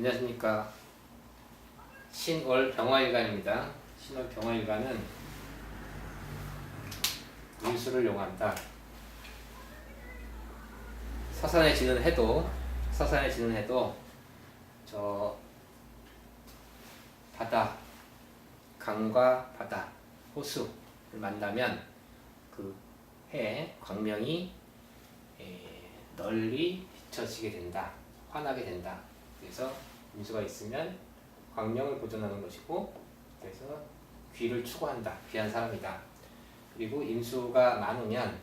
안녕하십니까. 신월 병화일간입니다. 신월 병화일간은 물수를 용한다. 서산해지는 해도 서산해지는 해도 저 바다 강과 바다 호수를 만나면 그 해에 광명이 에, 널리 비춰지게 된다. 환하게 된다. 그래서 임수가 있으면 광명을 보존하는 것이고 그래서 귀를 추구한다. 귀한 사람이다. 그리고 임수가 많으면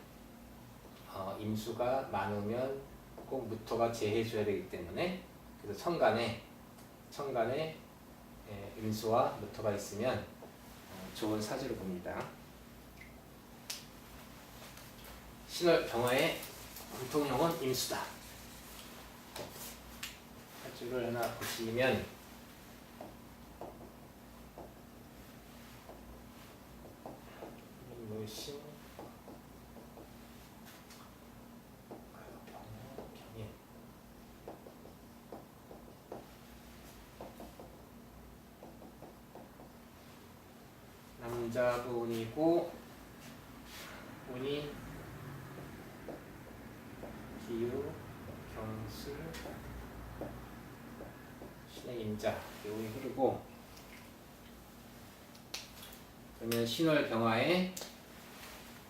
어, 임수가 많으면 꼭 무토가 제해줘야 되기 때문에 그래서 천간에 천간에 에, 임수와 무토가 있으면 어, 좋은 사주를 봅니다. 신월 병화의 공통용은 임수다. 사주를 하나 보시면 병인. 남자분이고 운이 기유 경술 신의 임자 요운이 흐르고 그러면 신월 병화에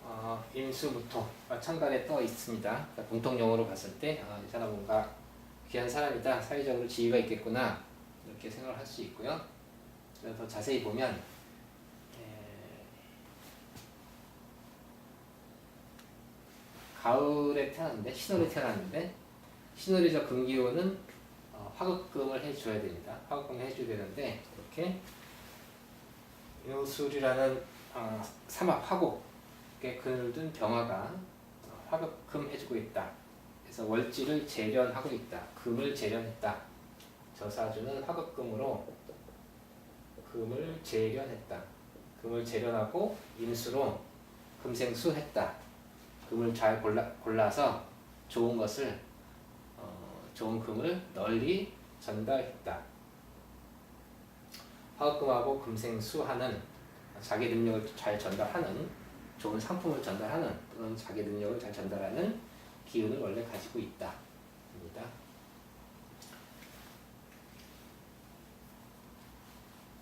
어, 임수무토 천간에 떠 있습니다. 그러니까 공통용어로 봤을 때 아, 이 사람 뭔가 귀한 사람이다 사회적으로 지위가 있겠구나 이렇게 생각을 할 수 있고요. 더 자세히 보면 에, 가을에 태어났는데 신월에 태어났는데 신월이 저 금기운은 어, 화급금을 해줘야 됩니다. 화급금을 해줘야 되는데 이렇게 요술이라는 어, 삼합 화곡에 그늘 둔 병화가 어, 화급금 해주고 있다. 그래서 월지를 재련하고 있다. 금을 재련했다. 저 사주는 화급금으로 금을 재련했다. 금을 재련하고 임수로 금생수 했다. 금을 잘 골라, 골라서 좋은 것을 어, 좋은 금을 널리 전달했다. 화학금하고 금생수하는 자기 능력을 잘 전달하는 좋은 상품을 전달하는 또는 자기 능력을 잘 전달하는 기운을 원래 가지고 있다. 입니다.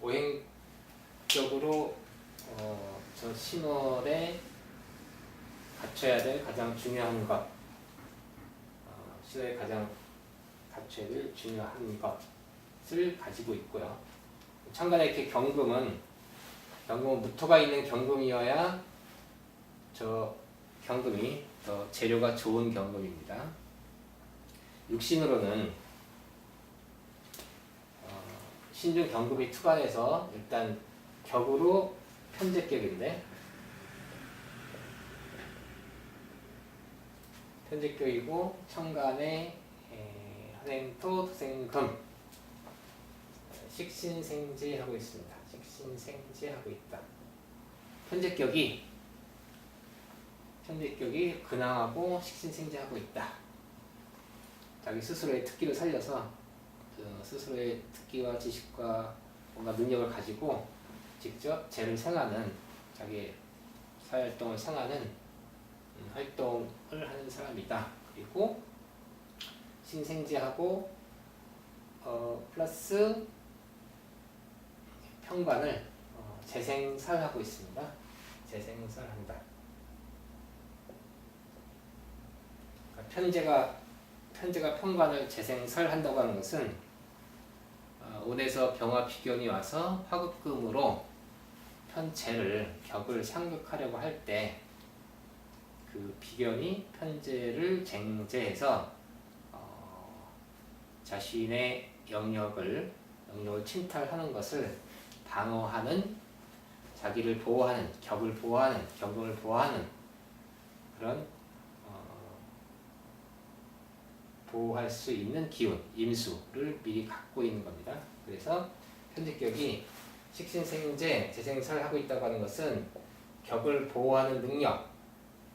오행적으로 어, 저 신월에 갖춰야 될 가장 중요한 것, 어, 신월에 가장 될 중요한 것을 가지고 있고요. 참관에 이렇게 경금은 경금은 무토가 있는 경금이어야 저 경금이 더 재료가 좋은 경금입니다. 육신으로는 어, 신중 경금이 투관해서 일단 격으로 편제격인데 편제격이고 천간에 토 토생금 식신생제하고 있습니다. 식신생제하고 있다. 편제격이 편제격이 근황하고 식신생제하고 있다. 자기 스스로의 특기를 살려서 그 스스로의 특기와 지식과 뭔가 능력을 가지고 직접 죄를 생하는 자기 사회활동을 생하는 음, 활동을 하는 사람이다. 그리고 신생제하고 어, 플러스 평관을 어, 재생살하고 있습니다. 재생살한다. 그러니까 편제가 편제가 평관을 재생살한다고 하는 것은 어, 온에서 병화 비견이 와서 화급금으로 편제를 격을 상극하려고 할 때 그 비견이 편제를 쟁제해서 어, 자신의 영역을 영역을 침탈하는 것을 방어하는 자기를 보호하는 격을 보호하는 경금을 보호하는 그런 어, 보호할 수 있는 기운 임수를 미리 갖고 있는 겁니다. 그래서 현직격이 식신생제 재생설 하고 있다고 하는 것은 격을 보호하는 능력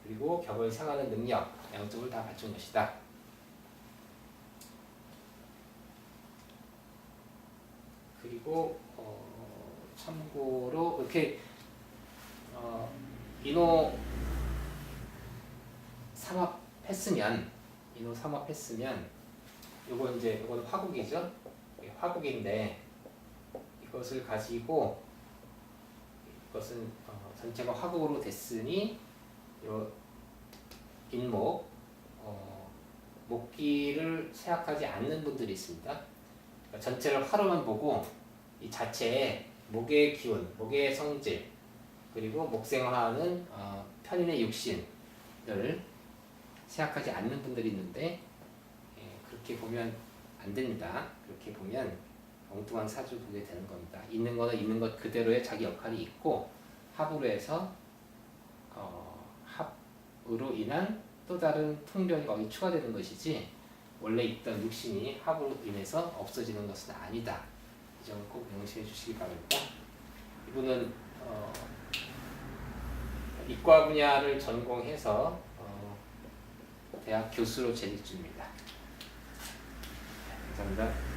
그리고 격을 상하는 능력 양쪽을 다 갖춘 것이다. 그리고 어, 참고로 이렇게 어, 인호 삼합했으면 인호 삼합했으면 요거 이제 이거는 화국이죠. 화국인데 이것을 가지고 이것은 어, 전체가 화국으로 됐으니 요 인목 어, 목기를 생각하지 않는 분들이 있습니다. 그러니까 전체를 화로만 보고 이 자체에 목의 기운, 목의 성질 그리고 목생화하는 어, 편인의 육신을 생각하지 않는 분들이 있는데 예, 그렇게 보면 안 됩니다. 그렇게 보면 엉뚱한 사주 보게 되는 겁니다. 있는 거는 있는 것 그대로의 자기 역할이 있고 합으로 해서 어, 합으로 인한 또 다른 풍경이 거기 추가되는 것이지 원래 있던 육신이 합으로 인해서 없어지는 것은 아니다. 이 점을 꼭 명시해 주시기 바랍니다. 이분은 어, 이과 분야를 전공해서 어, 대학 교수로 재직 중입니다. 감사합니다.